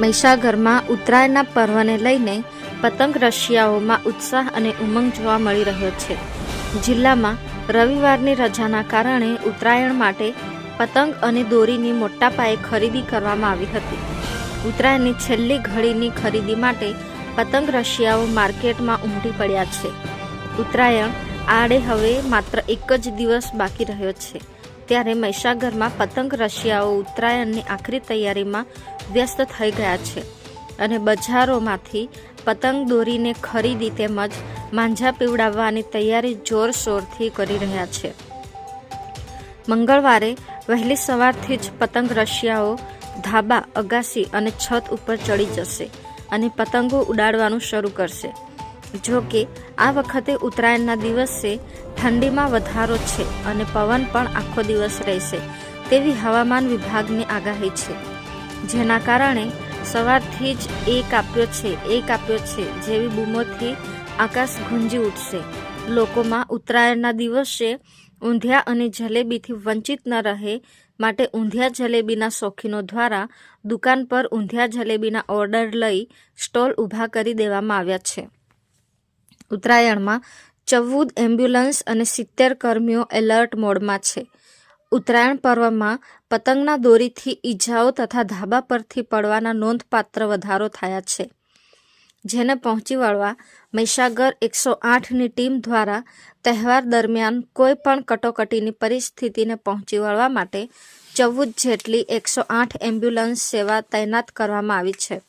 મહીસાગરમાં ઉત્તરાયણના પર્વને લઈને પતંગ રશિયાઓમાં ઉત્સાહ અને ઉમંગ જોવા મળી રહ્યો છે. જિલ્લામાં રવિવારની રજાના કારણે ઉત્તરાયણ માટે પતંગ અને દોરીની મોટા પાયે ખરીદી કરવામાં આવી હતી. ઉત્તરાયણની છેલ્લી ઘડીની ખરીદી માટે પતંગ રશિયાઓ માર્કેટમાં ઉમટી પડ્યા છે. ઉત્તરાયણ આડે હવે માત્ર એક જ દિવસ બાકી રહ્યો છે. ત્યારે મહીસાગરમાં પતંગ રશિયાઓ ઉત્તરાયણની આખરી તૈયારીમાં વ્યસ્ત થઈ ગયા છે અને બજારોમાંથી પતંગ દોરીને ખરીદી તેમજ માંજા પીવડાવવાની તૈયારી જોરશોરથી કરી રહ્યા છે. મંગળવારે વહેલી સવારથી જ પતંગ રશિયાઓ ધાબા, અગાસી અને છત ઉપર ચડી જશે અને પતંગો ઉડાડવાનું શરૂ કરશે. જો કે, આ વખતે ઉત્તરાયણના દિવસે ઠંડીમાં વધારો છે અને પવન પણ આખો દિવસ રહેશે તેવી હવામાન વિભાગની આગાહી છે. જેના કારણે સવારથી જ એ કાપ્યો છે, એ કાપ્યો છે જેવી બૂમોથી આકાશ ગુંજી ઉઠશે. લોકોમાં ઉત્તરાયણના દિવસે ઊંધિયા અને જલેબીથી વંચિત ન રહે માટે ઊંધિયા જલેબીના શોખીનો દ્વારા દુકાન પર ઊંધિયા જલેબીના ઓર્ડર લઈ સ્ટોલ ઊભા કરી દેવામાં આવ્યા છે. ઉત્તરાયણમાં ચૌદ એમ્બ્યુલન્સ અને સિત્તેર કર્મીઓ એલર્ટ મોડમાં છે. ઉત્તરાયણ પર્વમાં પતંગના દોરીથી ઈજાઓ તથા ધાબા પરથી પડવાના નોંધપાત્ર વધારો થયા છે. જેને પહોંચી વળવા મહીસાગર એકસો આઠની ટીમ દ્વારા તહેવાર દરમિયાન કોઈ પણ કટોકટીની પરિસ્થિતિને પહોંચી વળવા માટે ચૌદ જેટલી એકસો આઠ એમ્બ્યુલન્સ સેવા તૈનાત કરવામાં આવી છે.